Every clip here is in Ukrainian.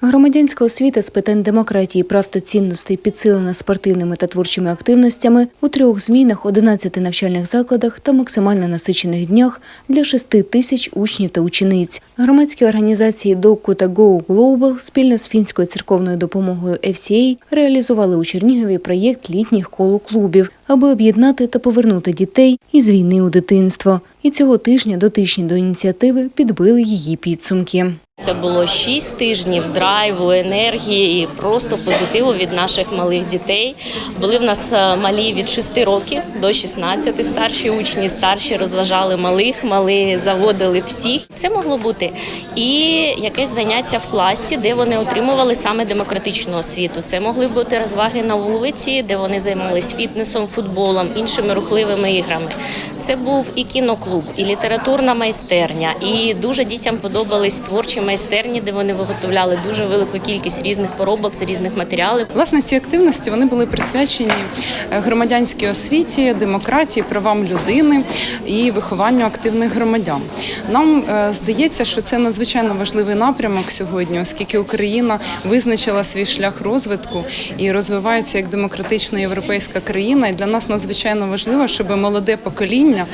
Громадянська освіта з питань демократії, прав та цінностей підсилена спортивними та творчими активностями у трьох змінах, 11 навчальних закладах та максимально насичених днях для 6 тисяч учнів та учениць. Громадські організації «Доку» та «Go Global спільно з фінською церковною допомогою FCA реалізували у Чернігові проєкт літніх коло клубів, аби об'єднати та повернути дітей із війни у дитинство. І цього тижня до тижні до ініціативи підбили її підсумки. Це було шість тижнів драйву, енергії, і просто позитиву від наших малих дітей. Були в нас е, малі від 6 років до 16, старші учні, старші розважали малих, мали заводили всіх. Це могло бути і якесь заняття в класі, де вони отримували саме демократичну освіту. Це могли бути розваги на вулиці, де вони займалися фітнесом, футболом, іншими рухливими іграми. Це був і кіноклуб, і літературна майстерня, і дуже дітям подобались творчі майстерні, де вони виготовляли дуже велику кількість різних поробок з різних матеріалів. Власне, ці активності вони були присвячені е, громадянській освіті, демократії, правам людини і вихованню активних громадян. Нам е, здається, що це надзвичайно важливий напрямок сьогодні, оскільки Україна визначила свій шлях розвитку і розвивається як демократична європейська країна. І для нас надзвичайно важливо, щоб молоде покоління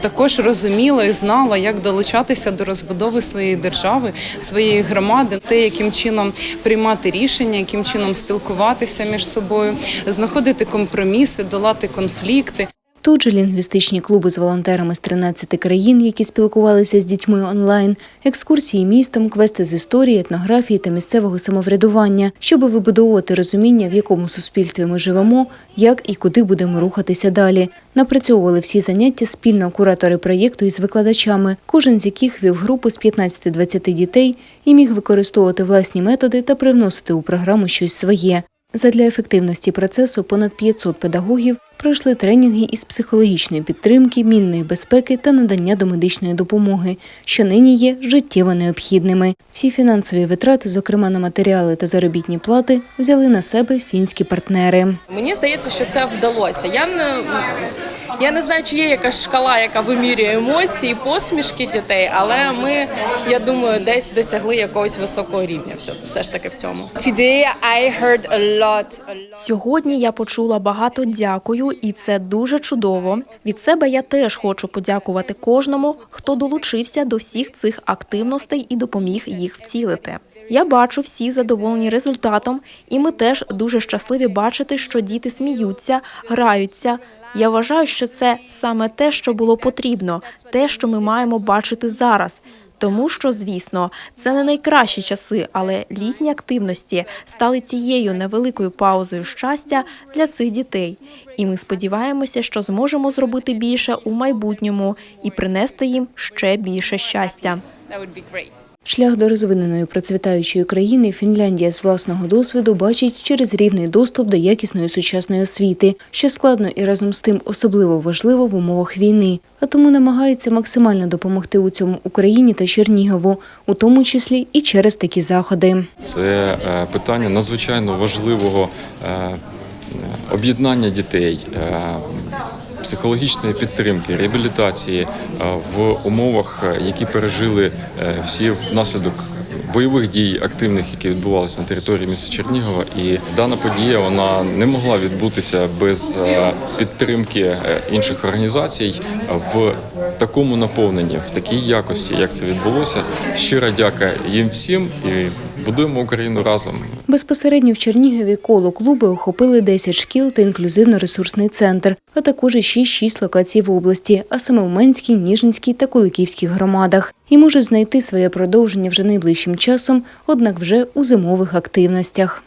також розуміло і знало, як долучатися до розбудови своєї держави, своєї громади, те, яким чином приймати рішення, яким чином спілкуватися між собою, знаходити компроміси, долати конфлікти. Тут же лінгвістичні клуби з волонтерами з 13 країн, які спілкувалися з дітьми онлайн, екскурсії містом, квести з історії, етнографії та місцевого самоврядування, щоб вибудовувати розуміння, в якому суспільстві ми живемо, як і куди будемо рухатися далі. Напрацьовували всі заняття спільно куратори проєкту із викладачами, кожен з яких вів групу з 15-20 дітей і міг використовувати власні методи та привносити у програму щось своє. Задля ефективності процесу понад 500 педагогів пройшли тренінги із психологічної підтримки, мінної безпеки та надання домедичної допомоги, що нині є життєво необхідними. Всі фінансові витрати, зокрема на матеріали та заробітні плати, взяли на себе фінські партнери. Мені здається, що це вдалося. Я не я не знаю, чи є якась шкала, яка вимірює емоції, посмішки дітей, але ми, я думаю, десь досягли якогось високого рівня. Все, все ж таки в цьому. Сьогодні я почула багато дякую, і це дуже чудово. Від себе я теж хочу подякувати кожному, хто долучився до всіх цих активностей і допоміг їх втілити. Я бачу всі задоволені результатом, і ми теж дуже щасливі бачити, що діти сміються, граються. Я вважаю, що це саме те, що було потрібно, те, що ми маємо бачити зараз. Тому що, звісно, це не найкращі часи, але літні активності стали цією невеликою паузою щастя для цих дітей. І ми сподіваємося, що зможемо зробити більше у майбутньому і принести їм ще більше щастя. Шлях до розвиненої процвітаючої країни Фінляндія з власного досвіду бачить через рівний доступ до якісної сучасної освіти, що складно і разом з тим особливо важливо в умовах війни, а тому намагається максимально допомогти у цьому Україні та Чернігову, у тому числі і через такі заходи. Це е, питання надзвичайно важливого е, об'єднання дітей, е, психологічної підтримки, реабілітації е, в умовах, е, які пережили е, всі внаслідок. Бойових дій активних, які відбувалися на території міста Чернігова, і дана подія вона не могла відбутися без підтримки інших організацій в такому наповненні, в такій якості, як це відбулося. Щира дяка їм всім і будуємо Україну разом. Безпосередньо в Чернігові коло клуби охопили 10 шкіл та інклюзивно-ресурсний центр, а також ще 6 локацій в області, а саме в Менській, Ніжинській та Куликівській громадах. І можуть знайти своє продовження вже найближчим часом, однак вже у зимових активностях.